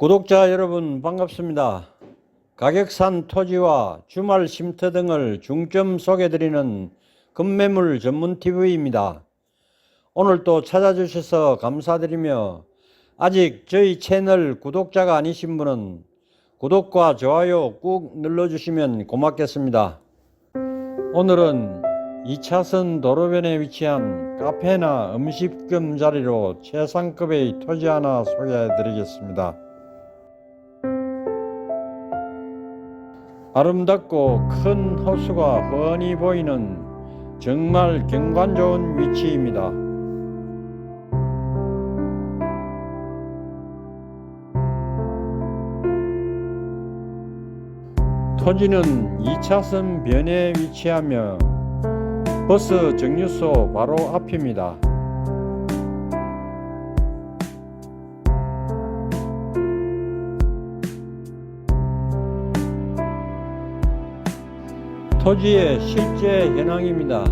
구독자 여러분 반갑습니다. 가격산 토지와 주말 쉼터 등을 중점 소개드리는 급매물 전문 TV입니다. 오늘 또 찾아주셔서 감사드리며 아직 저희 채널 구독자가 아니신 분은 구독과 좋아요 꾹 눌러주시면 고맙겠습니다. 오늘은 2차선 도로변에 위치한 카페나 음식점 자리로 최상급의 토지 하나 소개해 드리겠습니다. 아름답고 큰 호수가 훤히 보이는 정말 경관 좋은 위치입니다. 토지는 2차선 변에 위치하며 버스 정류소 바로 앞입니다. 토지의 실제 현황입니다.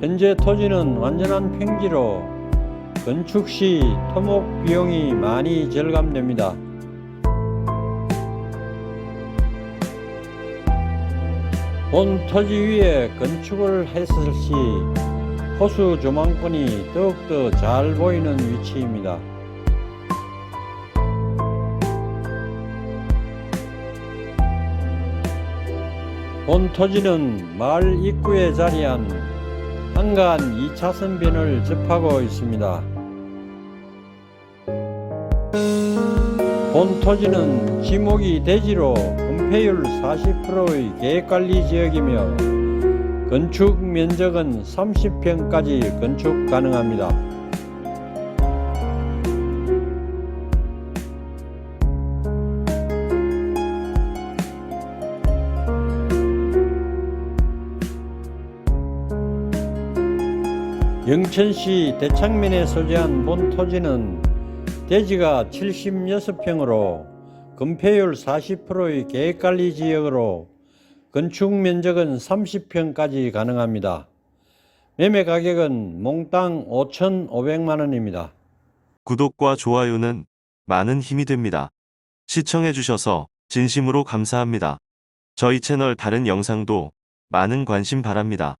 현재 토지는 완전한 평지로 건축 시 토목 비용이 많이 절감됩니다. 본 토지 위에 건축을 했을 시 호수 조망권이 더욱더 잘 보이는 위치입니다. 본 토지는 마을 입구에 자리한 한간 2차선 변을 접하고 있습니다. 본 토지는 지목이 대지로 건폐율 40%의 계획관리 지역이며 건축 면적은 30평까지 건축 가능합니다. 영천시 대창면에 소재한 본 토지는 대지가 76평으로 건폐율 40%의 계획관리 지역으로 건축 면적은 30평까지 가능합니다. 매매 가격은 몽땅 5,500만 원입니다. 구독과 좋아요는 많은 힘이 됩니다. 시청해 주셔서 진심으로 감사합니다. 저희 채널 다른 영상도 많은 관심 바랍니다.